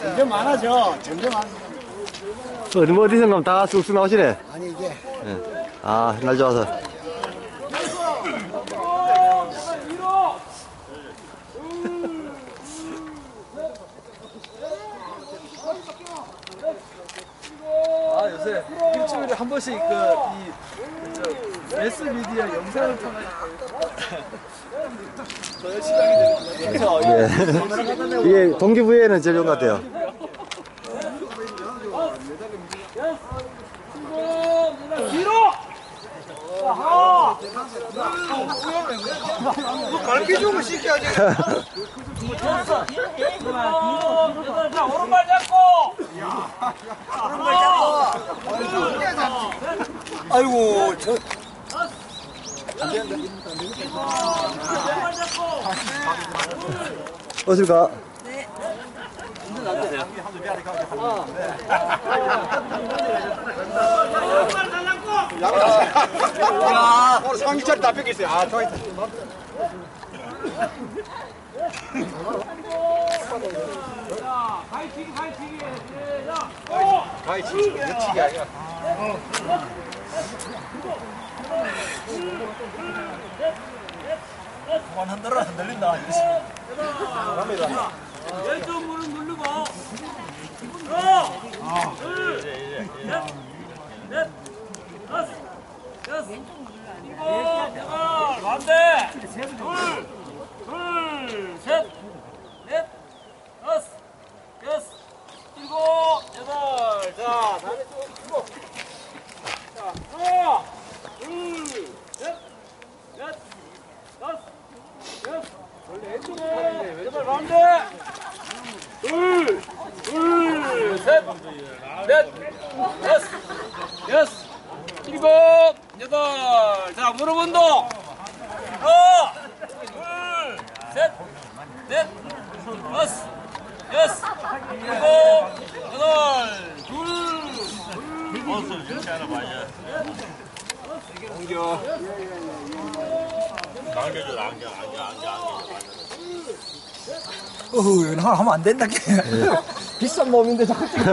점점 많아져. 점점 많아져. 어디 뭐 어디서 가면 다 쑥쑥 나오시네. 아니 이게 아, 날 좋아서. 아 요새 일주일에 한 번씩 그 이 매스 미디어 영상을 통해 저 열심히 하게 되는 거죠. 예. 이게 동기부여에는 제일 좋은 것 같아요. 가르쳐 주면 시켜야지. 자, 오른발 잡고. 아이고 저 어딜 가? 야, 오늘 상기차리 다 뺏겼어요. 아. 자, 가이치기, 가이치기. 시작. 가이치, 여치기 아니야. 그만 흔들어, 흔들린다. 왼쪽 무릎 누르고. 하나, 둘, 셋, 넷, 다섯, 여섯, 일곱, 여덟, 반대. 둘, 둘, 셋, 넷, 다섯, 여섯, 일곱, 여덟. 자, 펴고. 자, 하나, 둘, 셋, 넷, 다섯, 여섯, 일곱, 여덟, 반대. 둘, 둘, 셋, 넷, 여섯, 여섯, 일곱, 여덟. 자, 무릎 운동. 하나, 둘, 셋, 넷, 여섯, 여섯, 일곱, 여덟. 둘, 어휴, 이거 하면 안 된다. 비싼 몸인데 자꾸 찍어.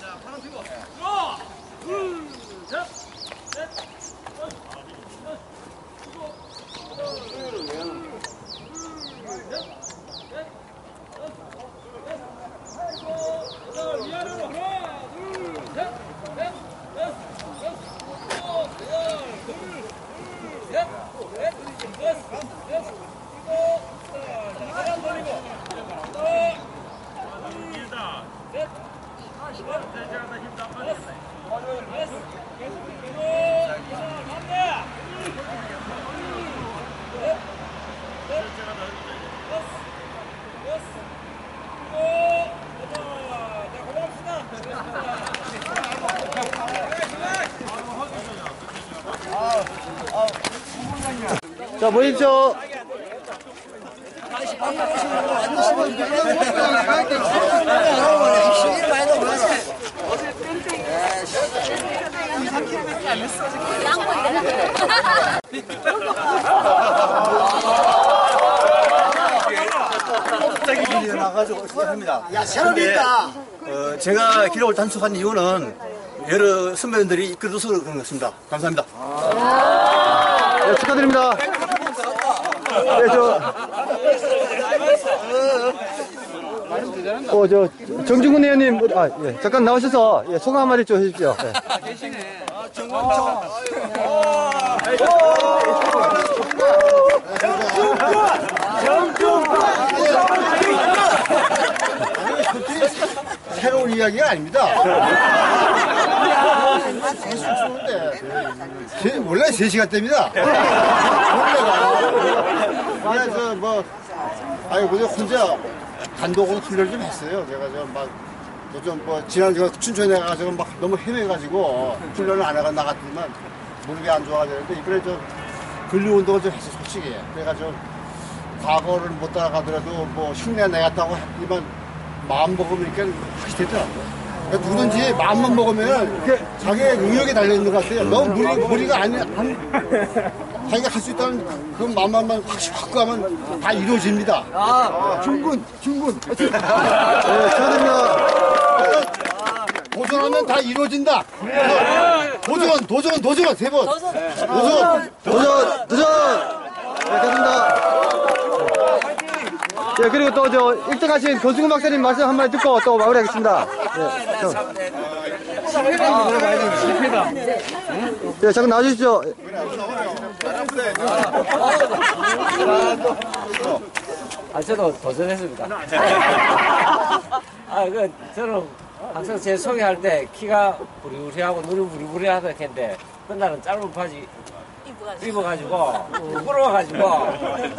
자, 바람 피고. 하나, 둘, 셋, 넷, 위아래로 하나, 둘, 셋, 넷, 여섯, 여섯, 일곱, 여덟, 둘, 둘, 셋, 넷, 여섯, 여섯, 일곱, 여덟. 자, 하나 돌리고. 하나, 둘, 셋, 자, 모십시오. 나가지고 시작합니다. 야, 새롭 있다. 어, 제가 기록을 단속한 이유는 여러 선배님들이 이끌어서 그런 것 같습니다. 감사합니다. 네, 축하드립니다. 네, 저. 어, 저, 정중근 의원님, 뭐, 아, 예, 잠깐 나오셔서, 예, 소감 한마디 좀 해주십시오. 예. 새로운 이야기가 아닙니다. 아, 계속 추운데. 세- 원래 3시간 때입니다. 원래가 그래서 뭐 아니 그냥 혼자 단독으로 훈련을 좀 했어요. 제가 좀막좀뭐 지난 저 춘천에 가가지고 막 너무 헤매가지고 훈련을 안 하고 나갔지만 무릎이 안 좋아가 되는데 이번에 좀 근력 운동을 좀 했어 솔직히. 그래가지고 과거를 못 따라가더라도 뭐 흉내 내갔다고 했지만 마음 먹으니까 확실히 되더라고요. 누구든지 마음만 먹으면 이렇게 자기의 능력이 달려있는 것 같아요. 너무 무리, 무리가 아니, 한, 자기가 할 수 있다는 그 마음만 확실히 갖고 가면 다 이루어집니다. 아, 충분, 충분. 예, 축하드립니다. 도전하면 다 이루어진다. 도전, 도전, 도전, 세 번. 도전. 도전. 도전! 도전! 네, 됐습니다. 예, 그리고 또 저 1등 하신 권승훈 박사님 말씀 한마디 듣고 또 마무리하겠습니다. 예, 저. 예, 잠깐 나와주십시오. 아, 저도 도전했습니다. 아, 그, 저는 항상 제 소개할 때 키가 부리부리하고 눈이 부리부리하다 했는데, 그날은 짧은 바지 입어가지고, 부끄러워가지고,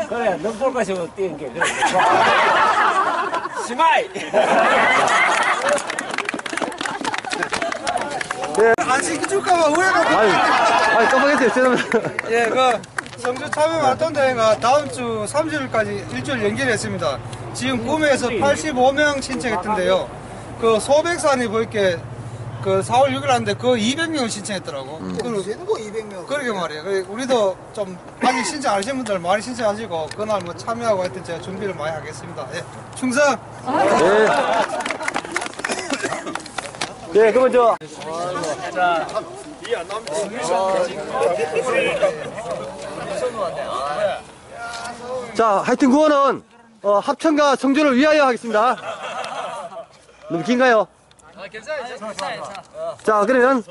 그래, 눈볼 것이 뛰는 게, 그래. 시마이! 안 시켜줄까봐 오해가 아유, 아유, 깜빡했어요. 죄송합니다. 예, 그 성주 참여 마라톤 대회가 다음 주 30일까지 일주일 연기했습니다. 지금 구매에서 85명 신청했던데요. 그 소백산이 보이게 그 4월 6일 하는데 그 200명을 신청했더라고. 그리고 200명. 그러게 말이에요. 그 우리도 좀 아직 신청 안 하신 분들 많이 신청하시고 그날 뭐 참여하고 하여튼 제가 준비를 많이 하겠습니다. 예, 충성! 예, 예, 그러면 저. 자, 하여튼 구호는 어, 합천과 성주를 위하여 하겠습니다. 너무 긴가요? 자, 그러면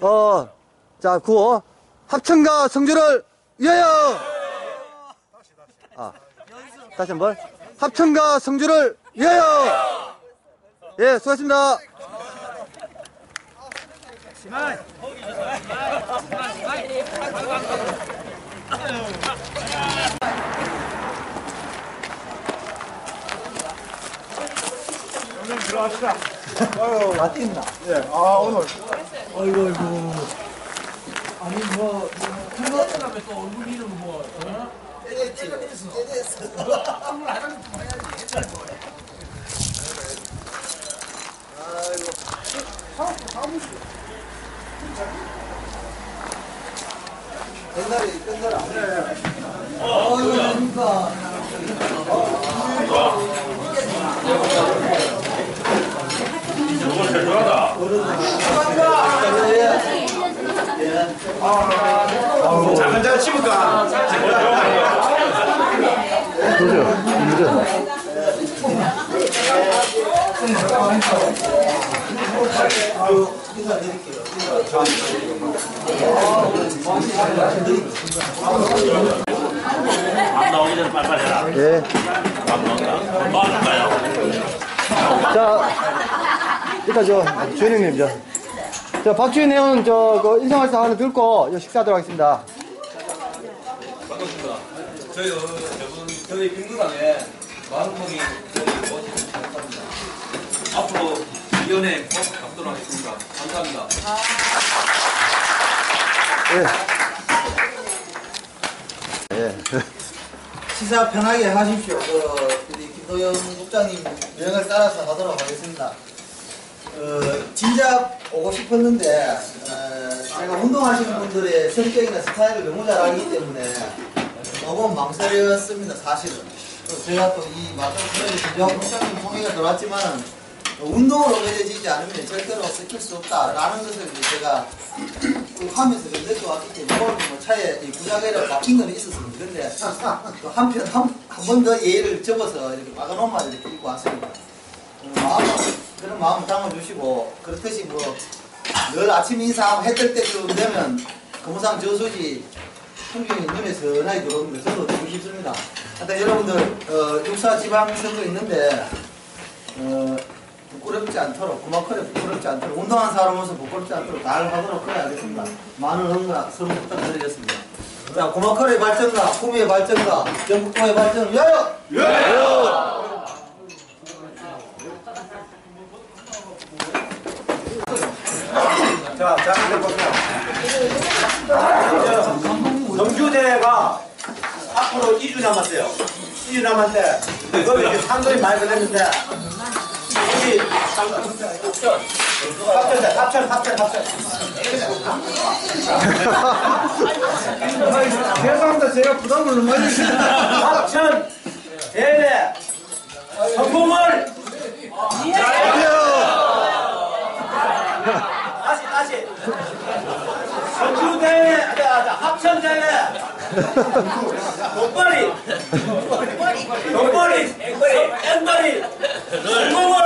어, 자, 구호 합천과 성주를 위하여. 아, 다시 한번 합천과 성주를 위하여. 예, 수고하셨습니다. 예. 잠깐 잘 치울까? 그죠? 그죠? 아, 자, 일단 저, 주인님, 저. 저, 박주인 회원, 저, 그, 인사 말씀 하나 듣고, 요 식사하도록 하겠습니다. 저희 어, 저분 저희 빙그랑에 마음먹이 모시고 감사합니다. 앞으로 위원회 꼭 갖도록 하겠습니다. 감사합니다. 예. 예. 시사 편하게 하십시오. 그, 우리 김도영 국장님 명을 따라서 하도록 하겠습니다. 어, 진작 오고 싶었는데, 어, 제가 운동하시는 분들의 성격이나 스타일을 너무 잘 알기 때문에 너무 망설였습니다, 사실은. 또 제가 또 이 마땅 프로의 김도영 국장님 통해가 들어왔지만은 운동으로 매겨지지 않으면 절대로 섞일 수 없다라는 것을 제가 그 하면서 좀 느껴왔기 때문에 뭐 차에 이 부작위로 바뀐 건 있었습니다. 근데 또 한편 한 번 더 예의를 접어서 이렇게 막은 옷만 이렇게 입고 왔습니다. 어, 마음 그런 마음을 담아주시고 그렇듯이 뭐 늘 아침 인사하고 해뜰 때쯤 되면 금호상 저수지 풍경이 눈에 선하게 들어옵니다. 저도 듣고 싶습니다. 하여튼 여러분들 어, 육사 지방선거 있는데 어, 부끄럽지 않도록 그만큼 부끄럽지 않도록 운동한 사람으로서 부끄럽지 않도록 잘 하도록 그래 하겠습니다. 많은 응가 서로 부탁드리겠습니다. 자, 고마커의 발전과 구미의 발전과 전북도의 발전 위하여! 자, 자, 이제 보세요. 정규대회가 앞으로 2주 남았어요. 2주 남았는데, 이거 이렇게 상금이 많이 걸렸는데, 여기, 합천, 합천, 합천, 합천. 죄송합니다. 제가 부담을 너무 많이 합천 대회 성공을. 다시 다시. 전주 대회 합천 대회. 돈벌이 돈벌이 앵벌이 앵벌이 성공을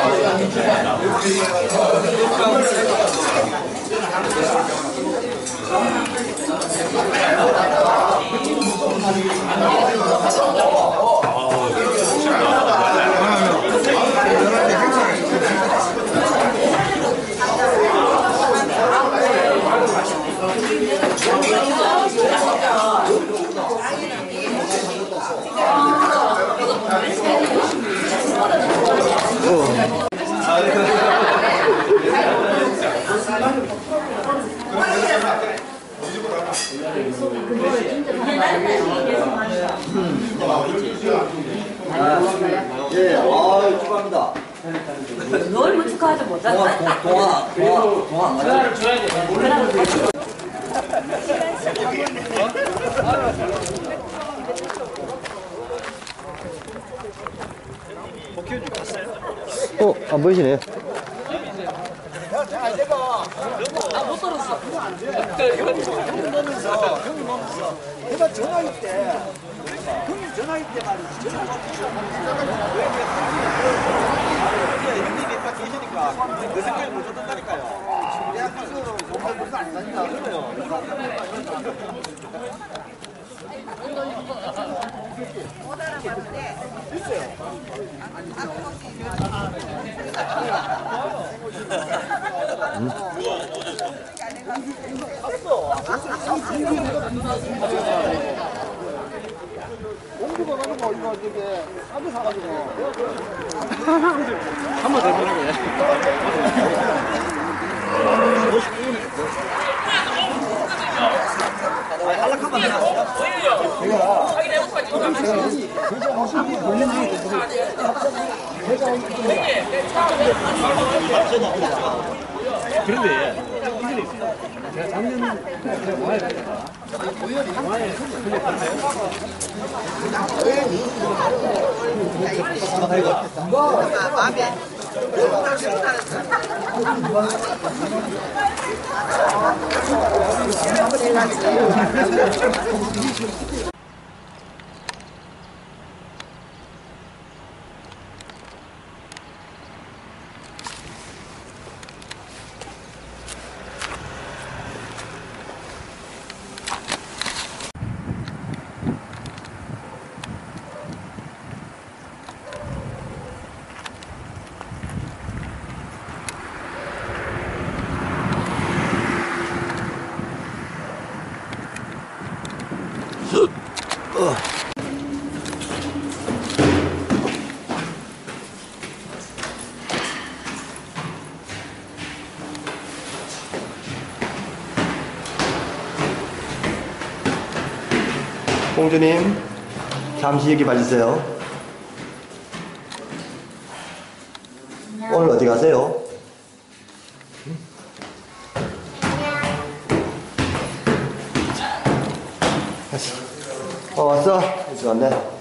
예, 아유, 축하합니다. 너무 축하하지 못한다. 동아, 동아, 동아, 동아, 맞아. 어, 안 보이시네. 내가 전화기 때, 전화기 때 말이지. 형님이 딱 계시니까 그 생각을 못 했다니까요. 내가 스스로 몸을 벌써 안 다닌다 그래요. 가는 거 이거 저게 싸게 사가지고. 공 주님, 잠시 여기 봐주세요. 오늘 어디 가세요? 어, 왔어? 일찍 왔네.